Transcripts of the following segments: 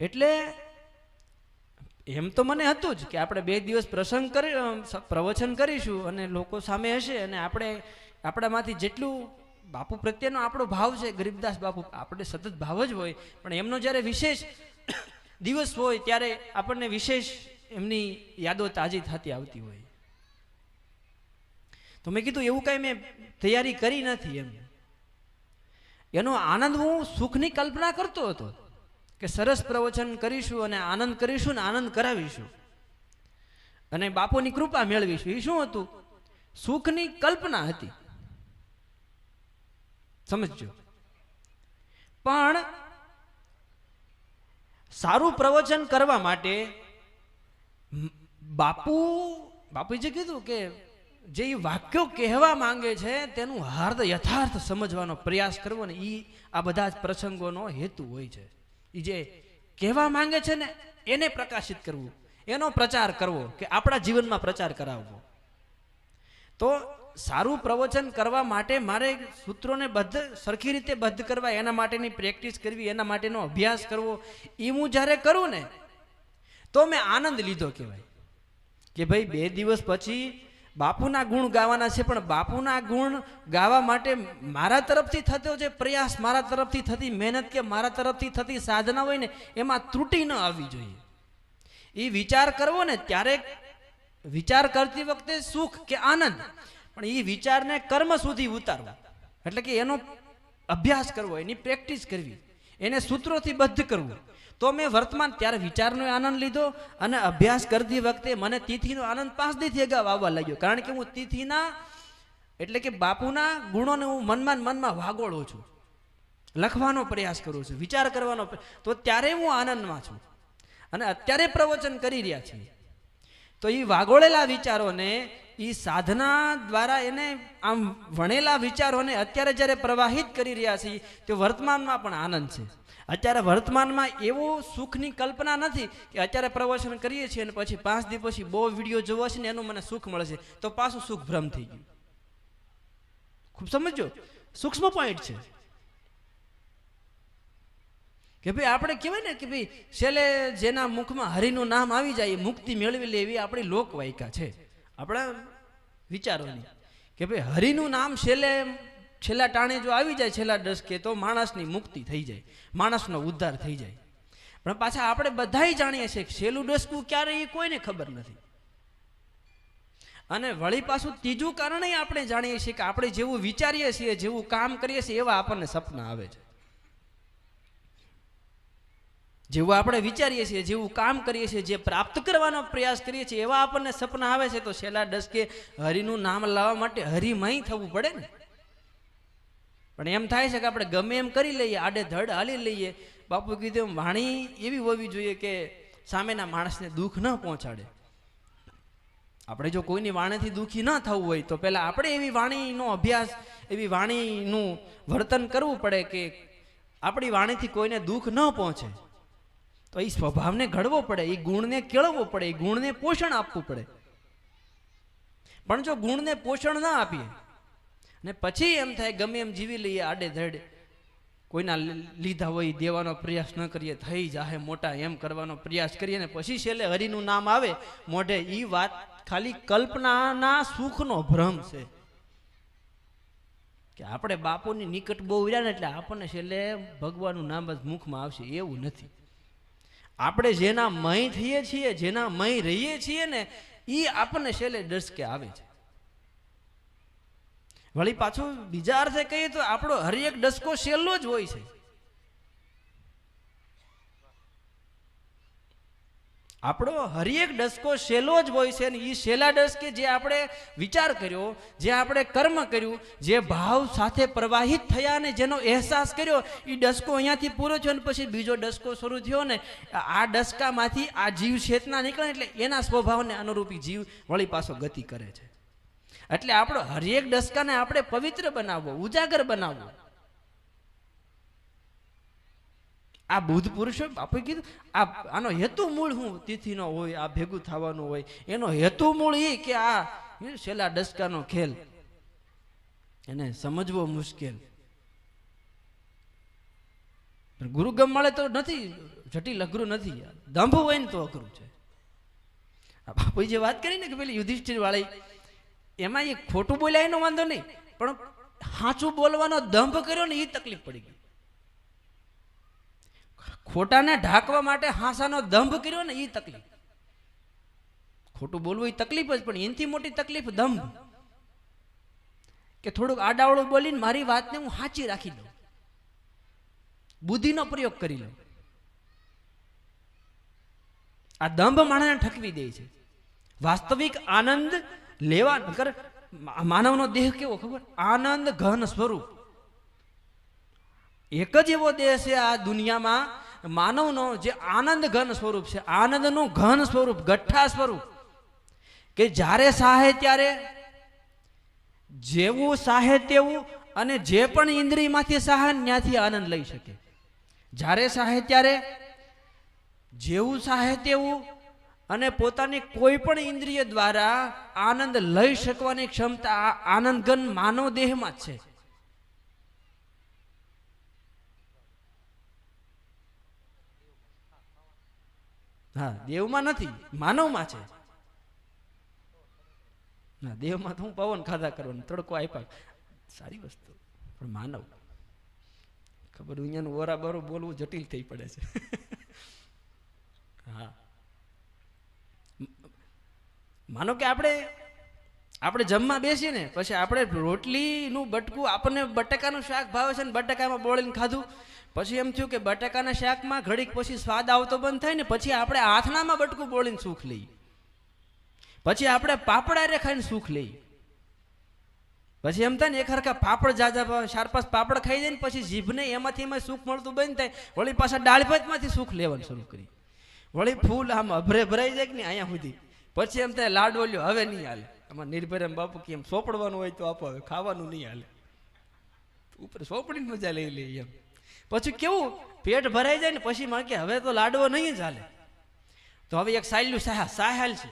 એટલે એમ તો મને હતું જ કે આપણે બે દિવસ પ્રસંગ કરી પ્રવચન કરીશું અને લોકો સામે હશે અને આપણે આપણામાંથી જેટલું બાપુ પ્રત્યેનો આપણો ભાવ છે, ગરીબદાસ બાપુ, આપણે સતત ભાવ જ હોય, પણ એમનો જ્યારે વિશેષ દિવસ હોય ત્યારે આપણને વિશેષ એમની યાદો તાજી થતી આવતી હોય. તો મેં કીધું એવું કાંઈ મેં તૈયારી કરી નથી એમ. એનો આનંદ હું સુખની કલ્પના કરતો હતો. કે સરસ પ્રવચન કરીશું અને આનંદ કરીશું ને આનંદ કરાવીશું. અને બાપુની કૃપા મેળવીશું. એ શું હતું? સુખની કલ્પના હતી. સમજજો. પણ સારું પ્રવચન કરવા માટે બાપુ બાપુએ જે કીધું કે જે વાક્યો કહેવા માંગે છે, તેનું હાર્દ યથાર્થ સમજવાનો પ્રયાસ કરવો ને એ આ બધા જ પ્રસંગોનો હેતુ હોય છે. એ જે કહેવા માંગે છે ને, એને પ્રકાશિત કરવું. એનો પ્રચાર કરવો કે આપણા જીવનમાં પ્રચાર કરાવવો. તો સારું પ્રવચન કરવા માટે મારે સૂત્રોને બદ્ધ, સરખી રીતે બદ્ધ કરવા, એના માટેની પ્રેક્ટિસ કરવી, એના માટેનો અભ્યાસ કરવો એ હું જ્યારે કરું ને, તો મેં આનંદ લીધો કહેવાય. કે ભાઈ બે દિવસ પછી બાપુના ગુણ ગાવાના છે, પણ બાપુના ગુણ ગાવા માટે મારા તરફથી થતો જે પ્રયાસ, મારા તરફથી થતી મહેનત કે મારા તરફથી થતી સાધના હોય ને, એમાં ત્રુટિ ન આવવી જોઈએ. એ વિચાર કરવો ને, ત્યારે વિચાર કરતી વખતે સુખ કે આનંદ, પણ એ વિચારને કર્મ સુધી ઉતારવા. એટલે કે એનો અભ્યાસ કરવો, એની પ્રેક્ટિસ કરવી, એને સૂત્રોથી બદ્ધ કરવું. તો મેં વર્તમાન ત્યારે વિચારનો આનંદ લીધો અને અભ્યાસ કરતી વખતે મને તિથિનો આનંદ પાંચ દીથી અગાઉ આવવા લાગ્યો. કારણ કે હું તિથિના, એટલે કે બાપુના ગુણોને હું મનમાં મનમાં વાગોળું છું. લખવાનો પ્રયાસ કરું છું, વિચાર કરવાનો તો ત્યારે હું આનંદમાં છું. અને અત્યારે પ્રવચન કરી રહ્યા છીએ તો એ વાગોળેલા વિચારોને એ સાધના દ્વારા એને આમ વણેલા વિચારોને અત્યારે જ્યારે પ્રવાહિત કરી રહ્યા છીએ, તે વર્તમાનમાં પણ આનંદ છે. અત્યારે વર્તમાનમાં એવો સુખની કલ્પના નથી કે અત્યારે પ્રવચન કરીએ છીએ અને પછી પાંચ દિવસ પછી બહુ વીડિયો જોવો છે ને એનું મને સુખ મળશે તો પાછું સુખ ભ્રમ થઈ ગયું. ખૂબ સમજો સૂક્ષ્મ પોઈન્ટ છે. કે ભાઈ આપણે કહેવાય ને કે ભાઈ છેલ્લે જેના મુખમાં હરિનું નામ આવી જાય મુક્તિ મેળવી લે એવી આપણી લોકવાયકા છે. આપણા વિચારોની. કે ભાઈ હરિનું નામ છેલ્લે છેલ્લા ટાણે જો આવી જાય છેલ્લા ડસકે તો માણસની મુક્તિ થઈ જાય, માણસનો ઉદ્ધાર થઈ જાય. પણ પાછા આપણે બધાય જાણીએ છીએ છેલ્લું ડસકું ક્યારે એ કોઈને ખબર નથી. અને વળી પાછું ત્રીજું કારણ આપણે જાણીએ છીએ કે આપણે જેવું વિચારીએ છીએ, જેવું કામ કરીએ છીએ, એવા આપણને સપના આવે છે. જેવું આપણે વિચારીએ છીએ, જેવું કામ કરીએ છીએ, જે પ્રાપ્ત કરવાનો પ્રયાસ કરીએ છીએ, એવા આપણને સપના આવે છે તો છેલ્લા ડસકે હરિનું નામ લાવવા માટે હરિમય થવું પડે ને. પણ એમ થાય છે કે આપણે ગમે એમ કરી લઈએ, આડે ધડ હાલી લઈએ. બાપુ કીધું વાણી એવી હોવી જોઈએ કે સામેના માણસને દુઃખ ન પહોંચાડે. આપણે જો કોઈની વાણીથી દુઃખી ન થવું હોય, તો પહેલાં આપણે એવી વાણીનો અભ્યાસ, એવી વાણીનું વર્તન કરવું પડે કે આપણી વાણીથી કોઈને દુઃખ ન પહોંચે. તો એ સ્વભાવને ઘડવો પડે એ ગુણને કેળવવો પડે એ ગુણને પોષણ આપવું પડે. પણ જો ગુણને પોષણ ના આપીએ ને પછી એમ થાય, ગમે એમ જીવી લઈએ આડે ધડ કોઈના લીધા હોય દેવાનો પ્રયાસ ન કરીએ, થઈ જાહે મોટા એમ કરવાનો પ્રયાસ કરીએ ને પછી છેલ્લે હરિનું નામ આવે, મોઢે એ વાત ખાલી કલ્પનાના સુખનો ભ્રમ છે. કે આપણે બાપુની નિકટ બહુ રહ્યા ને એટલે આપણને છેલ્લે ભગવાનનું નામ જ મુખમાં આવશે, એવું નથી. આપણે જેના મય થઈએ છીએ, જેના મય રહીએ છીએ ને એ આપણને છેલ્લે ડસકે આવે છે. વળી પાછું બીજા અર્થે કહીએ તો આપણો હરેક ડસકો સહેલો જ હોય છે. આપણો હરેક ડસકો સહેલો જ હોય છે ને એ સહેલા ડસકે જે આપણે વિચાર કર્યો, જે આપણે કર્મ કર્યું, જે ભાવ સાથે પ્રવાહિત થયા ને જેનો અહેસાસ કર્યો એ ડસકો અહીંયાથી પૂરો થયો ને પછી બીજો ડસકો શરૂ થયો ને આ ડસકામાંથી આ જીવ ચેતના નીકળે એટલે એના સ્વભાવને અનુરૂપી જીવ વળી પાછો ગતિ કરે છે. એટલે આપણો હરેક ડસકાને આપણે પવિત્ર બનાવવો, ઉજાગર બનાવવો. આ બુદ્ધ પુરુષો આપણે કીધું, આ આનો હેતુ મૂળ હું તિથિનો હોય, આ ભેગું થવાનું હોય. એનો હેતુ મૂળ એ કે આ છેલ્લા ડસકાનો ખેલ. એને સમજવો મુશ્કેલ. ગુરુગમ મળે તો નથી, જટિલ અઘરું નથી. દંભ હોય ને તો અઘરું છે. આ બાપુએ જે વાત કરી ને કે પેલી યુધિષ્ઠિર વાળી એમાં એ ખોટું બોલ્યા એનો વાંધો નહીં, પણ સાચું બોલવાનો દંભ કર્યો ને એ તકલીફ પડી ગઈ. ખોટાને ઢાંકવા માટે હાંસાનો દંભ કર્યો ને એ તકલીફ. ખોટું બોલવું એ તકલીફ જ, પણ એનથી મોટી તકલીફ દંભ. કે થોડુંક આડાવડું બોલીને મારી વાતને હું સાચી રાખી દઉં. બુદ્ધિનો પ્રયોગ કરી લઉં. આ દંભ માણસને ઠકવી દે છે. વાસ્તવિક આનંદ લેવા કર માનવનો દેહ કેવો ખબર? આનંદ ઘન સ્વરૂપ. એક જ એવો દેહ છે આ દુનિયામાં, માનવનો જે આનંદ ઘન સ્વરૂપ છે. આનંદનું ઘન સ્વરૂપ, ગઠ્ઠા સ્વરૂપ. કે જ્યારે સાહે ત્યારે જેવું સાહે તેવું અને જે પણ ઇન્દ્રિયમાંથી સાહે ત્યાંથી આનંદ લઈ શકે. જ્યારે સાહે ત્યારે જેવું સાહે તેવું અને પોતાની કોઈ પણ ઇન્દ્રિય દ્વારા આનંદ લઈ શકવાની ક્ષમતા આનંદગન માનવ દેહમાં છે. હા, દેવમાં નથી, માનવમાં છે. ના દેવમાં તો હું પવન ખાધા કરવાનું, તડકો આપ્યા. સારી વસ્તુ, પણ માનવ. ખબર અહીંયાનું ઓરાબરો બોલવું જટિલ થઈ પડે છે. હા. માનો કે આપણે આપણે જમવા બેસીએ ને, પછી આપણે રોટલીનું બટકું આપણને બટાકાનું શાક ભાવે છે ને બટાકામાં બોળીને ખાધું. પછી એમ થયું કે બટાકાના શાકમાં ઘડીક પછી સ્વાદ આવતો બંધ થાય ને, પછી આપણે આથણામાં બટકું બોળીને સુખ લઈએ. પછી આપણે પાપડા રે ખાઈને સુખ લઈએ. પછી એમ થાય ને, એક હરખા પાપડ જાજા ચાર પાંચ પાપડ ખાઈ જાય ને, પછી જીભને એમાંથી એમાં સુખ મળતું બંધ થાય. વળી પાછા દાળ ભાતમાંથી સુખ લેવાનું શરૂ કરી વળી ફૂલ આમ અભરે ભરાઈ જાય કે નહીં અહીંયા સુધી? પછી એમ થાય, લાડવો લ્યો, હવે નહીં હાલે. આમાં એમ બાપુ કે એમ સોપડવાનું હોય તો આપો, હવે ખાવાનું નહીં હાલે. ઉપર સોપડીની મજા લઈ લઈએ એમ. પછી કેવું, પેટ ભરાઈ જાય ને પછી માં કે હવે તો લાડવો નહીં જ હાલે. તો હવે એક સાયલું સાહા સાહેલ છે.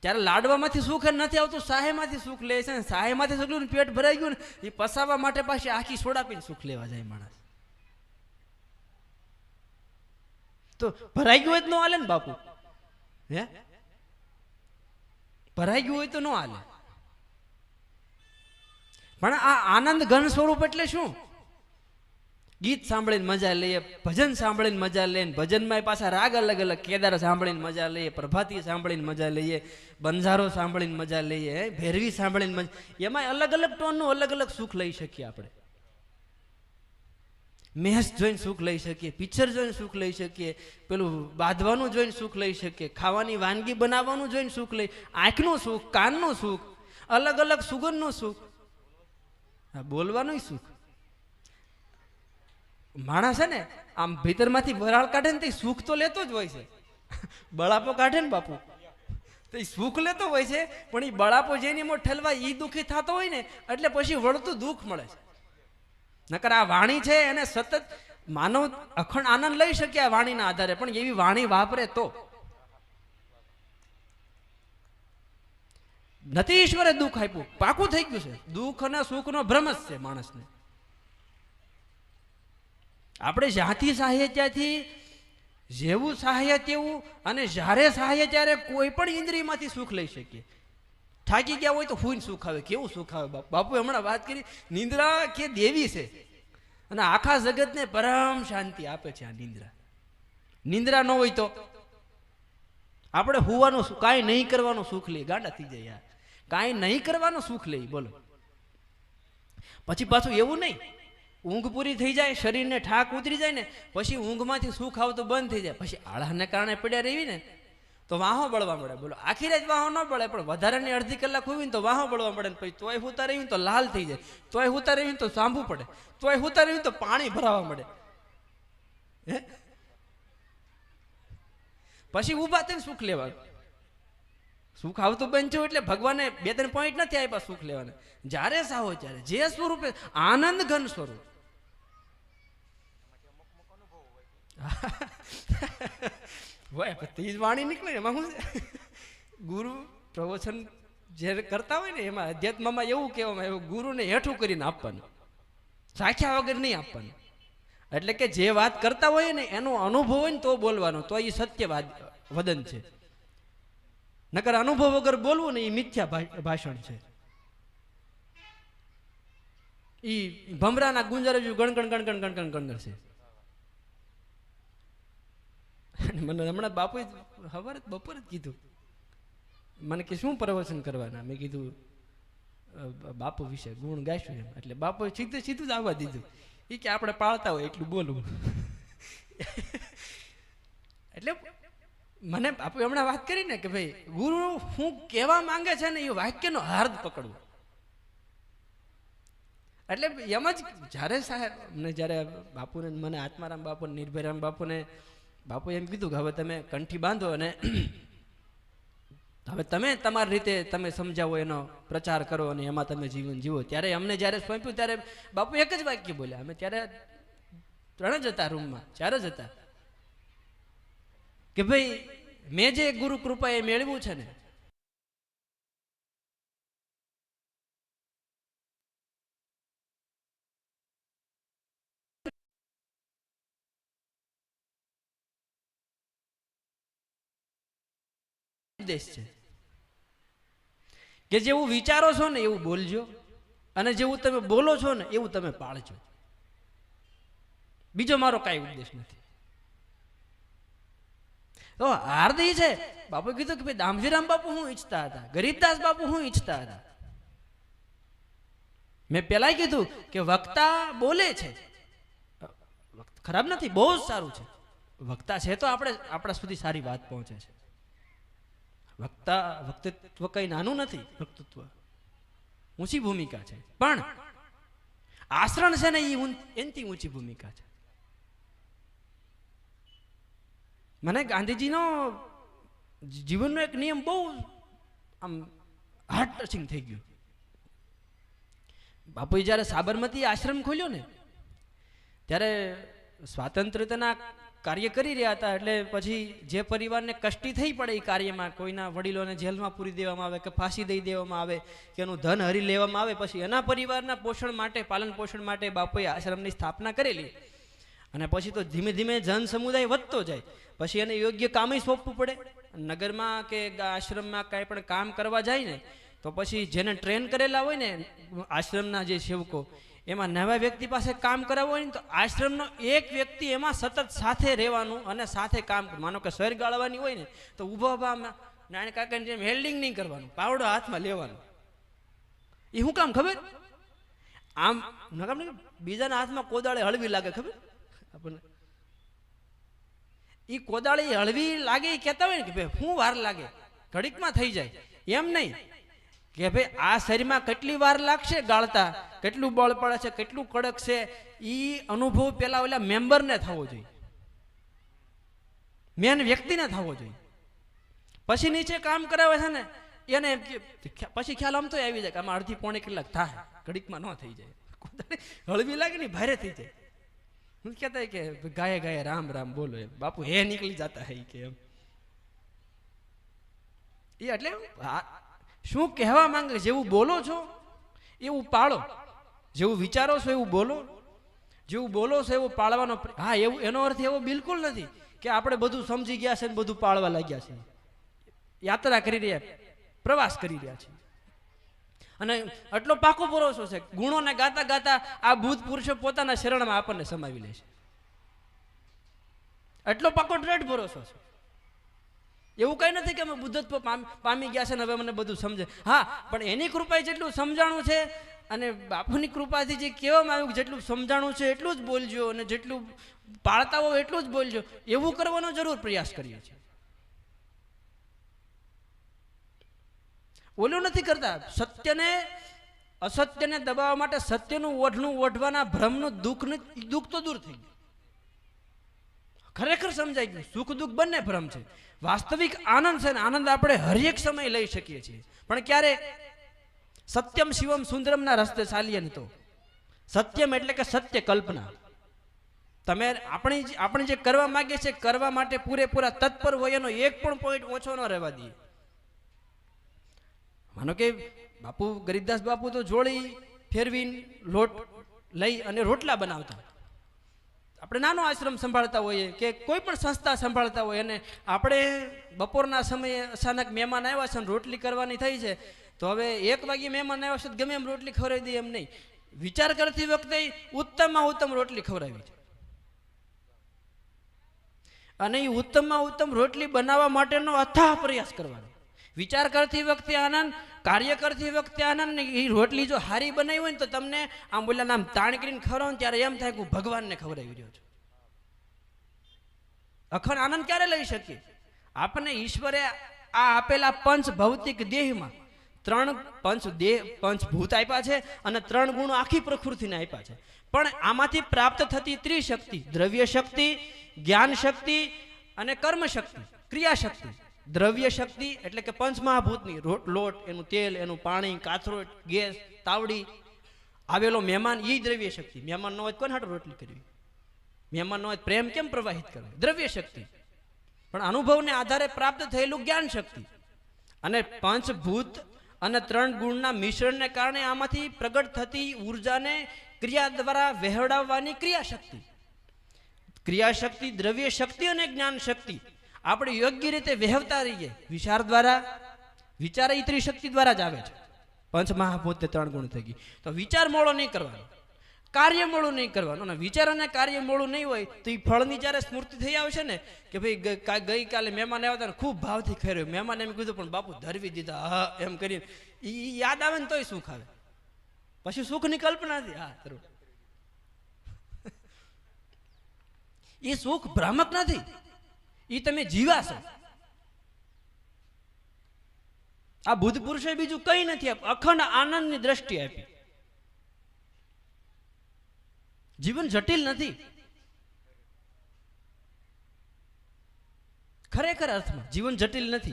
ત્યારે લાડવામાંથી સુખ નથી આવતું, સાહેમાંથી સુખ લે છે ને સાહેમાંથી સુખ ને પેટ ભરાઈ ગયું ને, એ પસાવવા માટે પાછી આખી સોડા પીને સુખ લેવા જાય માણસ. તો ભરાઈ ગયું હોય તો ન હાલે ને બાપુ? હે? ભરાઈ ગયું હોય તો ન હાલે. પણ આ આનંદ ઘન સ્વરૂપ એટલે શું? ગીત સાંભળીને મજા લઈએ, ભજન સાંભળીને મજા લઈએ ભજનમાં પાછા રાગ અલગ અલગ કેદાર સાંભળીને મજા લઈએ, પ્રભાતી સાંભળીને મજા લઈએ બંજારો સાંભળીને મજા લઈએ ભેરવી સાંભળીને મજા એમાં અલગ અલગ ટોનનું અલગ અલગ સુખ લઈ શકીએ આપણે. મેચ જોઈને સુખ લઈ શકીએ, પિક્ચર જોઈને સુખ લઈ શકીએ, પેલું બાંધવાનું જોઈને સુખ લઈ શકીએ, ખાવાની વાનગી બનાવવાનું જોઈને સુખ લઈ, આંખનું સુખ, કાનનું સુખ, અલગ અલગ સુગંધનું સુખ. બોલવાનું સુખ. માણસ છે ને, આમ ભીતરમાંથી વરાળ કાઢે ને તે સુખ તો લેતો જ હોય છે. બળાપો કાઢે ને બાપુ. તો એ સુખ લેતો હોય છે, પણ એ બળાપો જેની મો ઠલવા એ દુઃખી થતો હોય ને, એટલે પછી વળતું દુઃખ મળે છે. નકર આ વાણી છે એને સતત માનવ અખંડ આનંદ લઈ શકે વાણીના આધારે, પણ એવી વાણી વાપરે તો. નથી ઈશ્વરે દુઃખ આપ્યું, પાકું થઈ ગયું છે. દુઃખ અને સુખનો ભ્રમ જ છે માણસને. આપણે જ્યાંથી સહાય ત્યાંથી, જેવું સહાય તેવું અને જ્યારે સહાય ત્યારે કોઈ પણ ઇન્દ્રિયમાંથી સુખ લઈ શકીએ. થાકી ગયા હોય તો હુઈને સુખ આવે કેવું સુખ આવે બાપુ હમણાં વાત કરી, નિંદ્રા કે દેવી છે? અને આખા જગતને પરમ શાંતિ આપે છે આ નિંદ્રા. નિંદ્રા ન હોય તો આપણે હુવાનું કાંઈ નહીં કરવાનું સુખ લઈએ, ગાંડા થઈ જાય યાર. કાંઈ નહીં કરવાનું સુખ લે બોલો. પછી પાછું એવું નહીં. ઊંઘ પૂરી થઈ જાય, શરીરને ઠાક ઉતરી જાય ને, પછી ઊંઘમાંથી સુખ આવતું બંધ થઈ જાય. પછી આળાને કારણે પડ્યા રહેવી ને તો વાહો બળવા મળે. બોલો, આખી રાત વાહો ન બળે, પણ વધારાની અડધી કલાક હોય ને તો વાહો બળવા મળે પછી તોય રહ્યું તો લાલ થઈ જાય. તોય રહ્યું તો સાંભવું પડે. તોય ને તો પાણી ભરાવા મળે. પછી ઊભા થઈને સુખ લેવાનું. સુખ આવતું બનશું એટલે ભગવાને બે ત્રણ પોઈન્ટ નથી આપ્યા સુખ લેવાને. જ્યારે સાહો ત્યારે. જે સ્વરૂપે, આનંદ ઘન સ્વરૂપ. હોય વાણી નીકળે. એમાં શું ગુરુ પ્રવચન જ્યારે કરતા હોય ને, એમાં અધ્યાત્મમાં એવું કહેવામાં આવ્યું, ગુરુને હેઠું કરીને આપવાનું. સાખ્યા વગર નહીં આપવાનું. એટલે કે જે વાત કરતા હોય ને, એનો અનુભવ હોય ને, તો બોલવાનો. તો એ સત્યવાદ વદન છે. નકર અનુભવ વગર બોલવું ને એ મિથ્યા ભાષણ છે. એ ભમરાના ગુંજર ગણ ગણગણ ગણગણ ગણગણ ગણ ગણ ગણ છે. મને હમણાં બાપુએ સવારે બપોરે જ કીધું. મને કે શું પ્રવચન કરવાના? મેં કીધું બાપુ વિશે ગુણ ગાઈશું એમ. એટલે બાપુએ સીધું સીધું જ આવવા દીધું. એ કે આપણે પાળતા હોય એટલું બોલવું. એટલે મને બાપુ હમણાં વાત કરી ને કે ભાઈ, ગુરુ શું કહેવા માંગે છે ને એ વાક્યનો હાર્દ પકડવો. એટલે એમ જ જ્યારે સાહેબ મને જ્યારે બાપુને, મને આત્મારામ બાપુને, નિર્ભયરામ બાપુને બાપુ એમ કીધું કે હવે તમે કંઠી બાંધો અને હવે તમે તમારી રીતે તમે સમજાવો, એનો પ્રચાર કરો અને એમાં તમે જીવન જીવો. ત્યારે અમને જ્યારે સોંપ્યું ત્યારે બાપુ એક જ વાક્ય બોલ્યા. અમે ત્યારે ત્રણ જ હતા રૂમમાં, ચાર જ હતા. કે ભાઈ, મેં જે ગુરુ કૃપા એ મેળવ્યું છે ને ઉદ્દેશ છે. કે જેવું વિચારો છો ને એવું બોલજો, અને જેવું તમે બોલો છો ને એવું તમે પાળજો. બીજો મારો કાંઈ ઉદ્દેશ નથી. તો હાર્દી છે બાપુ કીધું કે ભાઈ દામજીરામ બાપુ હું ઈચ્છતા હતા, ગરીબદાસ બાપુ હું ઈચ્છતા હતા. મેં પેલા કીધું કે વક્તા બોલે છે. ખરાબ નથી, બહુ જ સારું છે. વક્તા છે તો આપણે, આપણા સુધી સારી વાત પહોંચે છે. વક્તા વક્તૃત્વ કઈ નાનું નથી. વક્તૃત્વ. ઊંચી ભૂમિકા છે. પણ આચરણ છે ને એ એનથી ઊંચી ભૂમિકા છે. મને ગાંધીજીનો જીવનનો એક નિયમ બહુ આમ હાર્ટ ટચિંગ થઈ ગયો. બાપુએ જ્યારે સાબરમતી આશ્રમ ખોલ્યો ને ત્યારે સ્વાતંત્ર્યતાના કાર્ય કરી રહ્યા હતા એટલે પછી જે પરિવારને કષ્ટી થઈ પડે એ કાર્યમાં કોઈના વડીલોને જેલમાં પૂરી દેવામાં આવે કે ફાંસી દઈ દેવામાં આવે કે એનું ધન હરી લેવામાં આવે, પછી એના પરિવારના પોષણ માટે, પાલન પોષણ માટે બાપુએ આશ્રમની સ્થાપના કરેલી. અને પછી તો ધીમે ધીમે જન સમુદાય વધતો જાય. પછી એને યોગ્ય કામે સોંપવું પડે. નગરમાં કે આશ્રમમાં કાંઈ પણ કામ કરવા જાય ને, તો પછી જેને ટ્રેન કરેલા હોય ને, આશ્રમના જે સેવકો એમાં નવા વ્યક્તિ પાસે કામ કરાવવું હોય ને તો આશ્રમનો એક વ્યક્તિ એમાં સતત સાથે રહેવાનું અને સાથે કામ માનો કે સ્વર ગાળવાની હોય ને, તો ઊભા ઉભામાં આમ કાકાની જેમ હેલ્ડિંગ નહીં કરવાનું, પાવડો હાથમાં લેવાનો. એ શું કામ ખબર? આમ નકામ નહીં, બીજાના હાથમાં કોદાળે હળવી લાગે ખબર? આપણને. એ કોદાળી હળવી લાગે એ કહેતા હોય ને કે ભાઈ શું વાર લાગે. ઘડીકમાં થઈ જાય. એમ નહીં. કે ભાઈ આ શરીરમાં કેટલી વાર લાગશે ગાળતા? કેટલું બળ પડે છે? કેટલું કડક છે? એ અનુભવ પેલા ઓલા મેમ્બરને થવો જોઈએ. મેન વ્યક્તિને થવો જોઈએ. પછી નીચે કામ કરાવે છે ને, એને પછી ખ્યાલ આમ તો આવી જાય કે આમાં અડધી પોણે કલાક થાય. ઘડીકમાં ન થઈ જાય. હળવી લાગે ને ભારે થઈ જાય. હું કહેતા કે ગાયે ગાયે રામ રામ બોલો એમ. બાપુ હે નીકળી જતા હે કે એમ. એ એટલે શું કહેવા માંગે? જેવું બોલો છો, એવું પાળો. જેવું વિચારો છો, એવું બોલો. જેવું બોલો છો, એવું પાળવાનો હા, એવું, એનો અર્થ એવો બિલકુલ નથી કે આપણે બધું સમજી ગયા છે ને બધું પાળવા લાગ્યા છે. યાત્રા કરી રહ્યા પ્રવાસ કરી રહ્યા છીએ અને આટલો પાકો ભરોસો છે, ગુણોને ગાતા ગાતા આ ભૂત પુરુષો પોતાના શરણમાં આપણને સમાવી લે છે. એટલો પાકો દ્રઢ ભરોસો છે. એવું કઈ નથી કે અમે બુદ્ધત્વ પામ- ગયા છે ને હવે મને બધું સમજે. હા, પણ એની કૃપાએ જેટલું સમજાણું છે અને બાપુની કૃપાથી જે કહેવામાં આવ્યું જેટલું સમજાણું છે એટલું જ બોલજો અને જેટલું પાળતા હોય એટલું જ બોલજો. એવું કરવાનો જરૂર પ્રયાસ કરીએ છીએ. ઓલું નથી કરતા. સત્યને, અસત્યને દબાવવા માટે સત્યનું ઓઢણું ઓઢવાના ભ્રમનું દુઃખનું દુઃખ તો દૂર થઈ ગયું. ખરેખર સમજાઈ ગયું. સુખ દુઃખ બંને ભ્રમ છે. વાસ્તવિક આનંદ છે ને આનંદ આપણે હરેક સમય લઈ શકીએ છીએ. પણ ક્યારે? સત્યમ શિવમ સુંદરમના રસ્તે ચાલીએ ને તો. સત્યમ એટલે કે સત્ય કલ્પના. તમે આપણી આપણે જે કરવા માંગીએ છીએ કરવા માટે પૂરેપૂરા તત્પર હોય એનો એક પણ પોઈન્ટ ઓછો ન રહેવા દઈએ. માનો કે બાપુ ગરીબદાસ બાપુ તો જોડી ફેરવીને લોટ લઈ અને રોટલા બનાવતા. આપણે નાનો આશ્રમ સંભાળતા હોઈએ કે કોઈ પણ સંસ્થા સંભાળતા હોય અને આપણે બપોરના સમયે અચાનક મહેમાન આવ્યા છે અને રોટલી કરવાની થઈ છે, તો હવે એક વાગ્યે મહેમાન આવ્યા છે ગમે એમ રોટલી ખવડાવી દઈએ એમ નહીં. વિચાર કરતી વખતે ઉત્તમમાં ઉત્તમ રોટલી ખવડાવી છે. અને એ ઉત્તમમાં ઉત્તમ રોટલી બનાવવા માટેનો અથાહ પ્રયાસ કરવાનો. વિચાર કરતી વખતે આનંદ કાર્ય કરતી વખતે આનંદ એ રોટલી જો હારી બનાવી હોય ને તો તમને આમ બોલ્યા નામ તાણ કરીને ખવડાવો ને ત્યારે એમ થાય કે હું ભગવાનને ખવડાવી રહ્યો છું. અખંડ આનંદ ક્યારે લઈ શકીએ? આપણને ઈશ્વરે આ આપેલા પંચ ભૌતિક દેહમાં ત્રણ પંચ દેહ પંચ ભૂત આપ્યા છે અને ત્રણ ગુણો આખી પ્રકૃતિને આપ્યા છે. પણ આમાંથી પ્રાપ્ત થતી ત્રિશક્તિ દ્રવ્ય શક્તિ જ્ઞાન શક્તિ અને કર્મ શક્તિ ક્રિયા શક્તિ દ્રવ્ય શક્તિ એટલે કે પંચમહાભૂતની રોટ લોટ, એનું તેલ, એનું પાણી, કાથરોટ, ગેસ, તાવડી, આવેલો મહેમાન એ દ્રવ્ય શક્તિ મહેમાન ન હોય કોને હાટુ રોટલી કરવી? મહેમાન ન હોય પ્રેમ કેમ પ્રવાહિત કરવો? દ્રવ્ય શક્તિ પણ અનુભવને આધારે પ્રાપ્ત થયેલું જ્ઞાન શક્તિ અને પંચભૂત અને ત્રણ ગુણના મિશ્રણને કારણે આમાંથી પ્રગટ થતી ઉર્જાને ક્રિયા દ્વારા વહેવડાવવાની ક્રિયાશક્તિ. ક્રિયાશક્તિ દ્રવ્ય શક્તિ અને જ્ઞાન શક્તિ આપણે યોગ્ય રીતે વહેવતા રહીએ. વિચાર દ્વારા, વિચાર ઇતરી ત્રિશક્તિ દ્વારા જ આવે છે. પંચ મહાભૂત ત્રણ ગુણ થઈ ગઈ. તો વિચાર મોળો નહીં કરવાનો. કાર્ય મોળું નહીં કરવાનું. અને વિચાર અને કાર્ય મોળું નહીં હોય, તો એ ફળની જ્યારે સ્મૃતિ થઈ આવશે ને, કે ભાઈ ગઈકાલે મહેમાન આવ્યા હતા ખૂબ ભાવથી ખેર્યો. મહેમાન એમ કીધું, પણ બાપુ ધરવી દીધા. હા, એમ કરીને. એ યાદ આવે ને તોય સુખ આવે. પછી સુખની કલ્પના હતી. હા એ સુખ ભ્રામક નથી. એ તમે જીવા છો આ બુદ્ધ પુરુષે બીજું કંઈ નથી આપ્યું. અખંડ આનંદની દ્રષ્ટિ આપી. જીવન જટિલ નથી. ખરેખર અર્થમાં જીવન જટિલ નથી.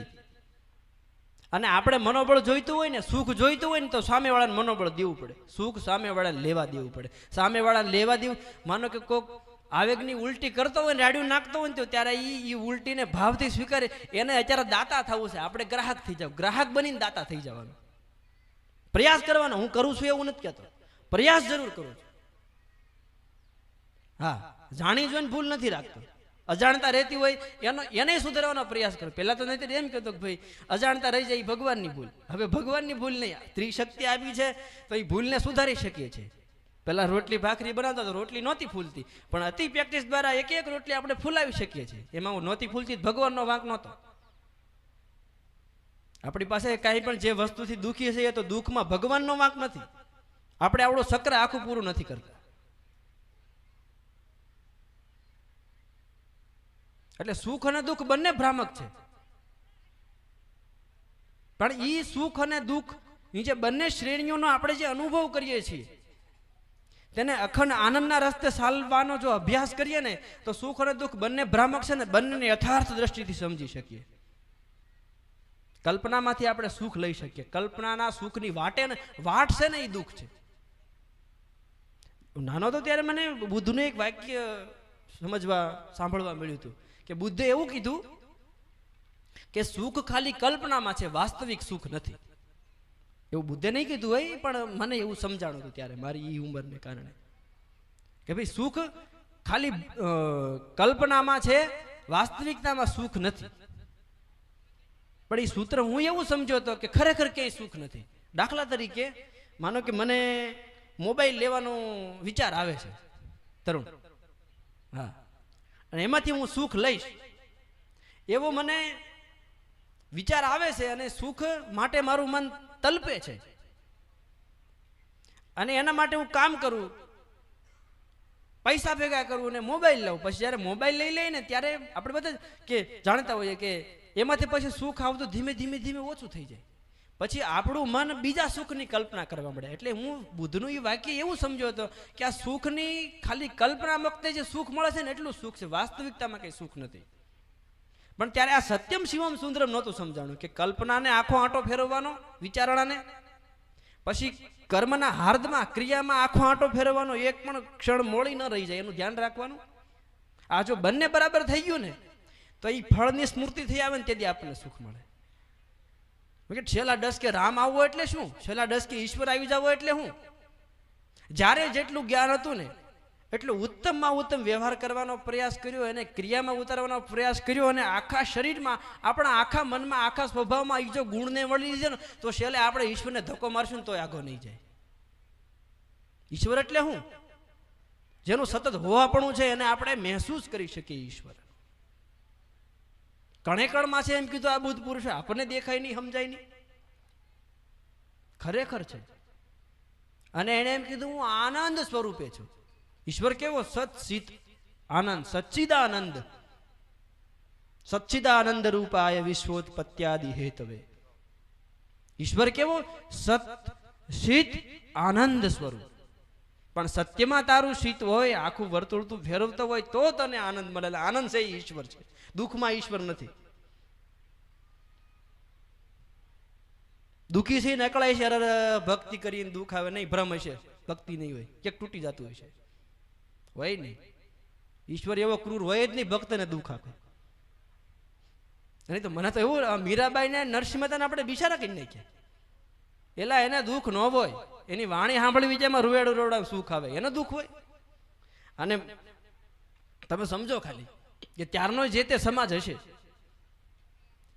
અને આપણે મનોબળ જોઈતું હોય ને, સુખ જોઈતું હોય ને, તો સામેવાળાને મનોબળ દેવું પડે. સુખ સામેવાળાને લેવા દેવું પડે. સામેવાળાને લેવા દેવું. માનો કે કોક આવેગની ઉલટી કરતો હોય ને રાડ્યું નાખતો હોય ને ત્યારે એ એ ઉલટીને ભાવથી સ્વીકારે. એને અત્યારે દાતા થવું છે. આપણે ગ્રાહક થઈ જાવ. ગ્રાહક બનીને દાતા થઈ જવાનું. પ્રયાસ કરવાનો. હું કરું છું એવું નથી કહેતો. પ્રયાસ જરૂર કરું છું. હા જાણી જોઈને ભૂલ નથી રાખતો. અજાણતા રહેતી હોય, એનો એને સુધારવાનો પ્રયાસ કરો. પહેલાં તો નહીં એમ કહેતો કે ભાઈ, અજાણતા રહી જાય એ ભગવાનની ભૂલ. હવે ભગવાનની ભૂલ નહીં. ત્રિશક્તિ આવી છે, તો એ ભૂલને સુધારી શકીએ છીએ. પહેલા રોટલી ભાખરી બનાવતા તો રોટલી નહોતી ફૂલતી. પણ અતિ પ્રેક્ટિસ દ્વારા એક એક રોટલી આપણે ફૂલાવી શકીએ છીએ. એમાં નહોતી ફૂલતી ભગવાનનો વાંક નહોતો. આપણી પાસે કાંઈ પણ જે વસ્તુથી દુઃખી છે તો દુઃખમાં ભગવાનનો વાંક નથી. આપણે આવડો સક્ર આખું પૂરું નથી કરતા. એટલે સુખ અને દુઃખ બંને ભ્રામક છે. પણ એ સુખ અને દુઃખની જે બંને શ્રેણીઓનો આપણે જે અનુભવ કરીએ છીએ તેને અખંડ આનંદના રસ્તે ચાલવાનો જો અભ્યાસ કરીએ ને, તો સુખ અને દુઃખ બંને ભ્રામક છે ને, બંનેને યથાર્થ દ્રષ્ટિથી સમજી શકીએ. કલ્પનામાંથી આપણે સુખ લઈ શકીએ. કલ્પનાના સુખની વાટે ને, વાટ છે ને એ દુઃખ છે. નાનો તો ત્યારે મને બુદ્ધનું એક વાક્ય સમજવા, સાંભળવા મળ્યું હતું કે બુદ્ધે એવું કીધું કે સુખ ખાલી કલ્પનામાં છે, વાસ્તવિક સુખ નથી. એવું બુદ્ધે નહીં કીધું હોય, પણ મને એવું સમજાણું હતું ત્યારે, મારી એ ઉંમરને કારણે. કે ભાઈ સુખ ખાલી કલ્પનામાં છે, વાસ્તવિકતામાં સુખ નથી. પણ એ સૂત્ર હું એવું સમજ્યો હતો કે ખરેખર ક્યાંય સુખ નથી. દાખલા તરીકે, માનો કે મને મોબાઈલ લેવાનો વિચાર આવે છે, તરુણ. હા. અને એમાંથી હું સુખ લઈશ. એવો મને વિચાર આવે છે અને સુખ માટે મારું મન તલપે છે. અને એના માટે હું કામ કરું. પૈસા ભેગા કરું અને મોબાઈલ લઉં. પછી જ્યારે મોબાઈલ લઈ લઈને ત્યારે આપણે બધા કે જાણતા હોઈએ કે એમાંથી પછી સુખ આવતું ધીમે ધીમે ધીમે ઓછું થઈ જાય. પછી આપણું મન બીજા સુખની કલ્પના કરવા મળે એટલે હું બુદ્ધનું એ વાક્ય એવું સમજ્યો હતો કે આ સુખની ખાલી કલ્પના વખતે જે સુખ મળે છે ને એટલું સુખ છે. વાસ્તવિકતામાં કંઈ સુખ નથી. પણ ત્યારે આ સત્યમ શિવમ સુંદરમ નહોતું સમજાણું કે કલ્પનાને આખો આંટો ફેરવવાનો, વિચારણાને? પછી કર્મના હાર્દમાં, ક્રિયામાં આખો આંટો ફેરવવાનો, એક પણ ક્ષણ મોડી ન રહી જાય, એનું ધ્યાન રાખવાનું? આ જો બંને બરાબર થઈ ગયું ને, તો એ ફળની સ્મૃતિ થઈ આવે ને તેથી આપણને સુખ મળે. છેલ્લા દસ કે રામ આવવો એટલે શું? છેલ્લા દસ કે ઈશ્વર આવી જાવો એટલે શું? જ્યારે જેટલું જ્ઞાન હતું ને એટલે ઉત્તમમાં ઉત્તમ વ્યવહાર કરવાનો પ્રયાસ કર્યો અને ક્રિયામાં ઉતારવાનો પ્રયાસ કર્યો અને આખા શરીરમાં, આપણા આખા મનમાં, આખા સ્વભાવમાં એ જો ગુણને વળી લીધે ને, તો છેલ્લે આપણે ઈશ્વરને ધક્કો મારશું ને તોય આગો નહીં જાય. ઈશ્વર એટલે શું જેનું સતત હોવાપણું છે એને આપણે મહેસૂસ કરી શકીએ ઈશ્વર. કણેકણમાં છે એમ કીધું, આ બુદ્ધ પુરુષ, આપણને દેખાય નહીં, સમજાય નહીં. ખરેખર છે. અને એણે એમ કીધું, હું આનંદ સ્વરૂપે છું. ઈશ્વર કેવો? સચિત ચિત આનંદ, સચ્ચિદાનંદ. સચ્ચિદાનંદ રૂપાય વિશ્વોત્પત્યાદિ હેતવે. ઈશ્વર કેવો? સત શીત આનંદ સ્વરૂપ. પણ સત્યમાં તારું શીત હોય, આખું વર્તુળ તું ફેરવતો હોય, તો તને આનંદ મળે. આનંદ છે ઈશ્વર છે. દુઃખમાં ઈશ્વર નથી. દુઃખી છે, નકળાય છે ભક્તિ કરીને દુઃખ આવે. નહીં, ભ્રમ હશે. ભક્તિ નહીં હોય. ક્યાંક તૂટી જતું હશે હોય નહીં ઈશ્વર એવો ક્રૂર હોય જ નહીં, ભક્તને દુઃખ આપે. નહીં તો મને તો એવું મીરાબાઈને નરસિંહ મહેતાને આપણે બિચારા કરી નાખ્યા. એલા એને દુઃખ ન હોય, એની વાણી સાંભળવી જેમાં રૂવેડ રોડા સુખ આવે, એને દુઃખ હોય. અને તમે સમજો ખાલી, કે ત્યારનો જે તે સમાજ હશે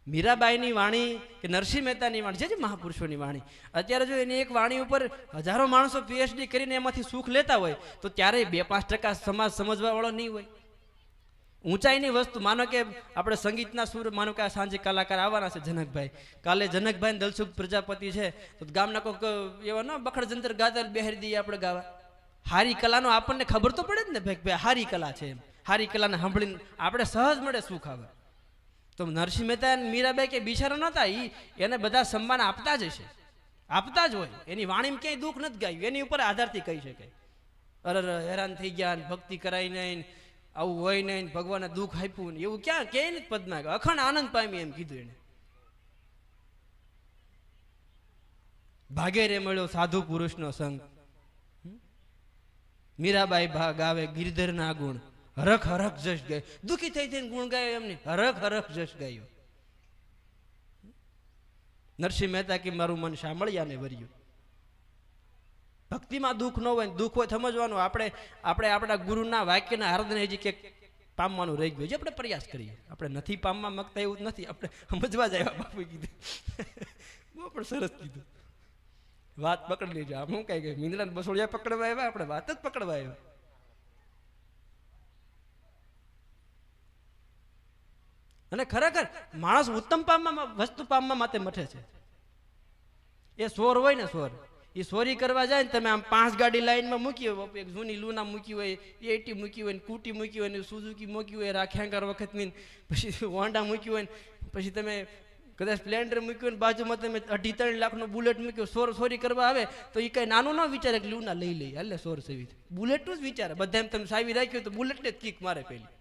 મીરાબાઈની વાણી કે નરસિંહ મહેતાની વાણી, જે મહાપુરુષોની વાણી. અત્યારે જો એની એક વાણી ઉપર હજારો માણસો પીએચડી કરીને એમાંથી સુખ લેતા હોય, તો ત્યારે બે પાંચ ટકા સમાજ સમજવાવાળો નહીં હોય. ઊંચાઈની વસ્તુ, માનો કે આપણે સંગીતના સુર, માનો કે આ સાંજે કલાકાર આવવાના છે જનકભાઈ. કાલે જનકભાઈ દલસુખ પ્રજાપતિ છે, તો ગામના કોઈક એવા ન બખડ જંતર ગાદર બેહરી દઈએ આપણે ગાવા. હારી કલાનો આપણને ખબર તો પડે જ ને ભાઈ ભાઈ હારી કલા છે એમ. હારી કલાને સાંભળીને આપણે સહજ મળે સુખ આવે. તો નરસિંહ મહેતા મીરાબાઈ કે બિચારા નહોતા એ એને બધા સન્માન આપતા જ હશે. આપતા જ હોય. એની વાણીમાં ક્યાંય દુઃખ નથી ગાયું. એની ઉપર આધારથી કહી શકાય. અરે હેરાન થઈ ગયા ભક્તિ કરાઈ નહીં આવું હોય નહીં ભગવાને દુઃખ આપ્યું ને એવું ક્યાં કે નથી પદમાં અખંડ આનંદ પામી એમ કીધું એને ભાગે રે મળ્યો સાધુ પુરુષનો સંગ? મીરાબાઈ ભા ગાવે ગિરધરના ગુણ. હરખ હરખ જશ ગાય દુઃખી થઈ થઈને ગુણ ગાયો એમને. હરખ હરખ જશ ગાયો. નરસિંહ મહેતા કે મારું મન સાંભળ્યાને વર્યું. ભક્તિમાં દુઃખ ન હોય ને દુઃખ હોય સમજવાનું. આપણે આપણે આપણા ગુરુના વાક્યના હાર્દને હજી કે પામવાનું રહી ગયું. છે આપણે પ્રયાસ કરીએ. આપણે નથી પામવા માંગતા એવું નથી. આપણે સમજવા જ આવ્યા બાપુ કીધું. બહુ પણ સરસ કીધું. વાત પકડી લેજો. આમ હું કઈ ગઈ બસોડિયા પકડવા આવ્યા? આપણે વાત જ પકડવા આવ્યા. અને ખરેખર માણસ ઉત્તમ પામવા વસ્તુ પામવા માટે મઠે છે. એ સોર હોય ને સોર એ સોરી કરવા જાય ને તમે આમ પાંચ ગાડી લાઈનમાં મૂકી હોય એક જૂની લૂના મૂકી હોય, એટી મૂકી હોય ને કુટી મૂકી હોય ને સુઝુકી મૂકી હોય, રાખ્યાંકર વખતની પછી હોન્ડા મૂકી હોય ને પછી તમે કદાચ સ્પ્લેન્ડર મૂક્યું ને બાજુમાં તમે અઢી ત્રણ લાખનો બુલેટ મૂક્યો સોર સોરી કરવા આવે, તો એ કાંઈ નાનું ન વિચારે કે લૂના લઈ લઈએ એટલે સોર સેવી બુલેટનું જ વિચારે. બધા એમ તમે સાવી રાખ્યું તો બુલેટને જ કિક મારે પેલી.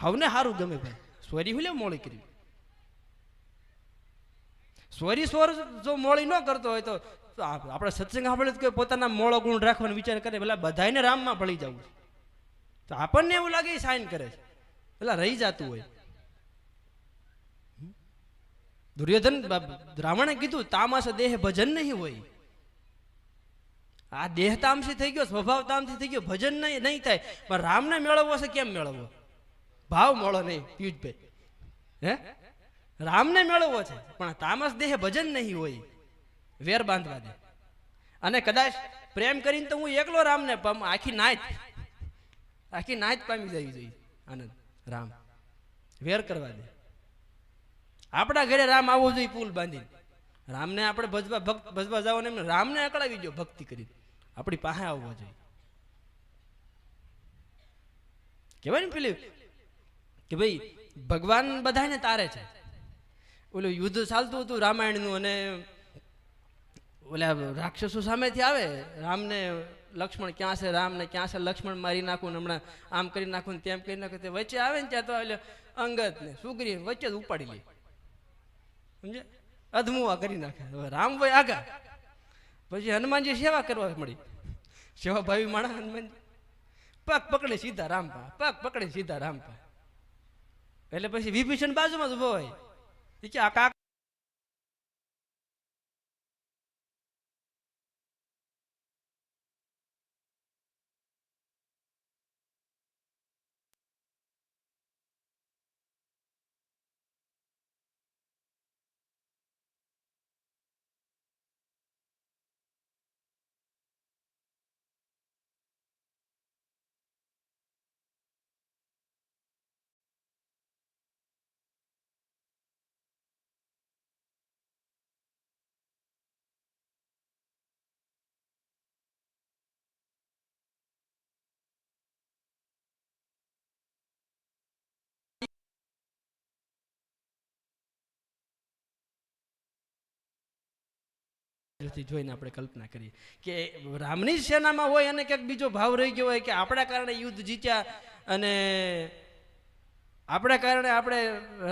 હવને સારું ગમે ભાઈ. સોરી હું લે મોળી કરી. સોરી સોર જો મોળી ન કરતો હોય તો તો આપ- આપણે સત્સંગ સાંભળે તો કે પોતાના મોળો ગુણ રાખવાનો વિચાર કરે પેલા બધાને રામમાં ભળી જવું. તો આપણને એવું લાગે એ સાઇન કરે છે. પેલા રહી જતું હોય. દુર્યોધન રાવણે કીધું, તામાસ દેહ ભજન નહીં હોય. આ દેહ તામસી થઈ ગયો, સ્વભાવ તામસી થઈ ગયો, ભજન નહીં નહીં થાય. પણ રામને મેળવવો છે, કેમ મેળવવો? ભાવ મળો નહીં, પિયુષભાઈ. હે? રામને મેળવવો છે, પણ તામસ દેહ ભજન નહીં હોય, વેર બાંધવા દે. અને કદાચ પ્રેમ કરીને તો હું એકલો રામને પામ, આખી નાચ આખી નાચ પામી જવી જોઈએ, આનંદ, રામ. વેર કરવા દે. આપણા ઘરે રામ આવવો જોઈએ પુલ બાંધીને. રામને આપણે ભજવા, ભક્ત ભજવા જાવ ને રામને અકળાવી દો ભક્તિ કરી આપણી પાસે આવવો જોઈએ. કહેવાય ને પેલી કે ભાઈ ભગવાન બધાને તારે છે. ઓલું યુદ્ધ ચાલતું હતું રામાયણનું અને ઓલા રાક્ષસો સામેથી આવે, રામને લક્ષ્મણ ક્યાં છે, રામને ક્યાં છે, લક્ષ્મણ મારી નાખું હમણાં આમ કરી નાખું ને તેમ કરી નાખું, તે વચ્ચે આવે ને ત્યાં તો એટલે અંગત ને સુગ્રી વચ્ચે ઉપાડી લે. સમજે અધમુવા કરી નાખે. રામ ભાઈ આગા. પછી હનુમાનજી સેવા કરવા મળી. સેવા ભાવી માણા હનુમાનજી. પગ પકડે સીધા રામપા પગ પકડે સીધા રામપા એટલે પછી વિભીષણ બાજુમાં જ ઊભો હોય. એ કે આ કાક દ્રષ્ટિથી જોઈને આપણે કલ્પના કરીએ કે રામની સેનામાં હોય અને ક્યાંક બીજો ભાવ રહી ગયો હોય કે આપણા કારણે યુદ્ધ જીત્યા અને આપણા કારણે આપણે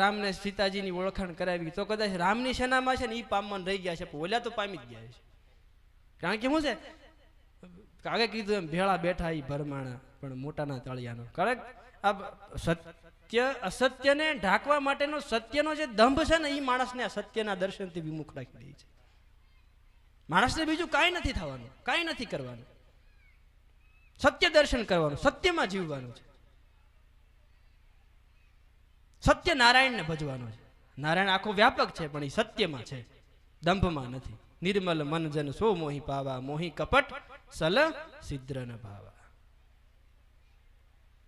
રામને સીતાજીની ઓળખાણ કરાવી, તો કદાચ રામની સેનામાં છે ને એ પામવાન રહી ગયા છે ઓલા તો પામી જ ગયા છે. કારણ કે શું છે? કાગે કીધું એમ, ભેળા બેઠા એ ભરમાણા, પણ મોટાના તળિયાનો. કારણ આ સત્ય, અસત્યને ઢાંકવા માટેનો સત્યનો જે દંભ છે ને એ માણસને સત્યના દર્શનથી વિમુખ રાખી દે છે. માણસને બીજું કાંઈ નથી થવાનું, કાંઈ નથી કરવાનું. સત્ય દર્શન કરવાનું, સત્યમાં જીવવાનું છે. સત્ય નારાયણને ભજવાનો છે. નારાયણ આખો વ્યાપક છે, પણ એ સત્યમાં છે. દંભમાં નથી. નિર્મલ મન જન સો મોહી પાવા, મોહી કપટ સલ સિદ્ર ભાવા.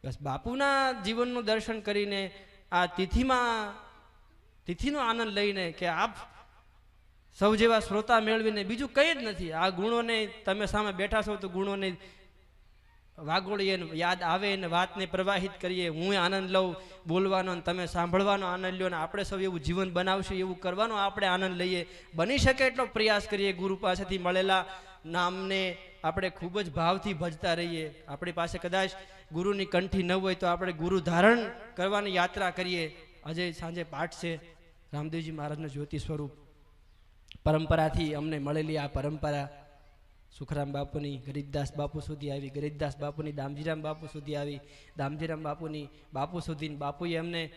બસ બાપુના જીવનનું દર્શન કરીને આ તિથિમાં, તિથિનો આનંદ લઈને કે આપ સૌ જેવા શ્રોતા મેળવીને બીજું કંઈ જ નથી. આ ગુણોને તમે સામે બેઠા છો તો ગુણોને વાગોળીએ યાદ આવે ને વાતને પ્રવાહિત કરીએ. હું આનંદ લઉં બોલવાનો ને તમે સાંભળવાનો આનંદ લ્યો ને આપણે સૌ એવું જીવન બનાવશું, એવું કરવાનો આપણે આનંદ લઈએ. બની શકે એટલો પ્રયાસ કરીએ ગુરુ પાસેથી મળેલા નામને આપણે ખૂબ જ ભાવથી ભજતા રહીએ. આપણી પાસે કદાચ ગુરુની કંઠી ન હોય તો આપણે ગુરુ ધારણ કરવાની યાત્રા કરીએ. આજે સાંજે પાઠ છે. રામદેવજી મહારાજનું જ્યોતિ સ્વરૂપ. પરંપરાથી અમને મળેલી આ પરંપરા સુખરામ બાપુની, ગરીબદાસ બાપુ સુધી આવી, ગરીબદાસ બાપુની, દામજીરામ બાપુ સુધી આવી, દામજીરામ બાપુની, બાપુ સુધી બાપુએ અમને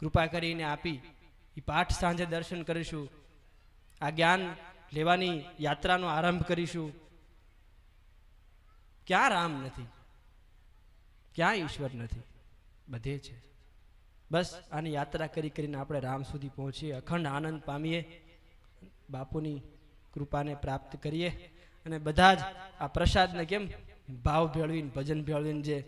કૃપા કરીને આપી. એ પાઠ સાંજે દર્શન કરીશું. આ જ્ઞાન લેવાની યાત્રાનો આરંભ કરીશું. ક્યાં રામ નથી? ક્યાં ઈશ્વર નથી? બધે છે. બસ આની યાત્રા કરી કરીને આપણે રામ સુધી પહોંચીએ. અખંડ આનંદ પામીએ. બાપુની કૃપાને પ્રાપ્ત કરીએ. અને બધા જ આ પ્રસાદને કેમ? ભાવ ભેળવીને, ભજન ભેળવીને જે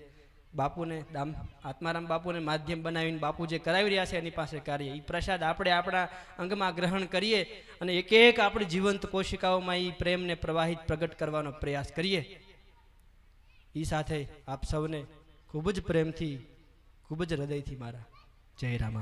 બાપુને, દામ, આત્મારામ બાપુને માધ્યમ બનાવીને બાપુ જે કરાવી રહ્યા છે એની પાસે કાર્ય. એ પ્રસાદ આપણે આપણા અંગમાં ગ્રહણ કરીએ અને એક એક આપણી જીવંત કોશિકાઓમાં એ પ્રેમને પ્રવાહિત પ્રગટ કરવાનો પ્રયાસ કરીએ. એ સાથે આપ સૌને ખૂબ જ પ્રેમથી, ખૂબ જ હૃદયથી મારા જય રામ